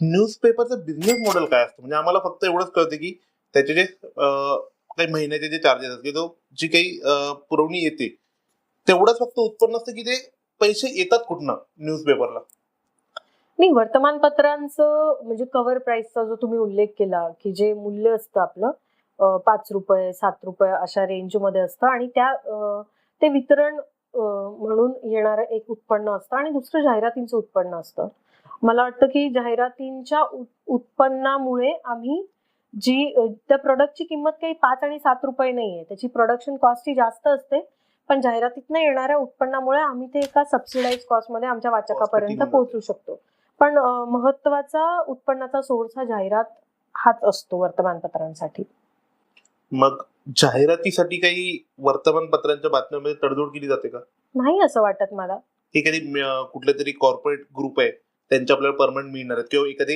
न्यूजपेपरचं business model काय असतं? म्हणजे आम्हाला फक्त एवढंच कळतं की त्याचे जे काही महिन्याचे जे चार्जेस असतात किंवा जी काही पुरवणी येते तेवढंच फक्त उत्पन्न असतं की ते पैसे येतात कुठनं? न्यूजपेपरला नाही वर्तमानपत्रांचं म्हणजे कव्हर प्राइसचा जो तुम्ही उल्लेख केला की जे मूल्य असतं आपलं पाच रुपये सात रुपये अशा रेंजमध्ये असतं आणि त्या ते वितरण म्हणून येणारं एक उत्पन्न असतं आणि दुसरं जाहिरातींचं उत्पन्न असतं. मला वाटतं की जाहिरातींच्या उत- उत्पन्नामुळे आम्ही जी त्या प्रोडक्टची किंमत काही पाच आणि सात रुपये नाहीये. त्याची प्रोडक्शन कॉस्ट ही जास्त असते. पण जाहिरातीतनं येणाऱ्या उत्पन्नामुळे आम्ही ते एका सबसिडाईज कॉस्टमध्ये आमच्या वाचकापर्यंत पोहोचू शकतो. पण महत्त्वाचा उत्पन्नाचा सोर्स हा जाहिरात हाच असतो वर्तमानपत्रांसाठी. मग जाहिरातीसाठी काही वर्तमानपत्रांच्या बातम्यांमध्ये तडजोड केली जाते का? नाही असं वाटत मला. एखादी कुठले तरी कॉर्पोरेट ग्रुप आहे त्यांच्या आपल्याला परमनंट मिळणार आहेत. किंवा एखादी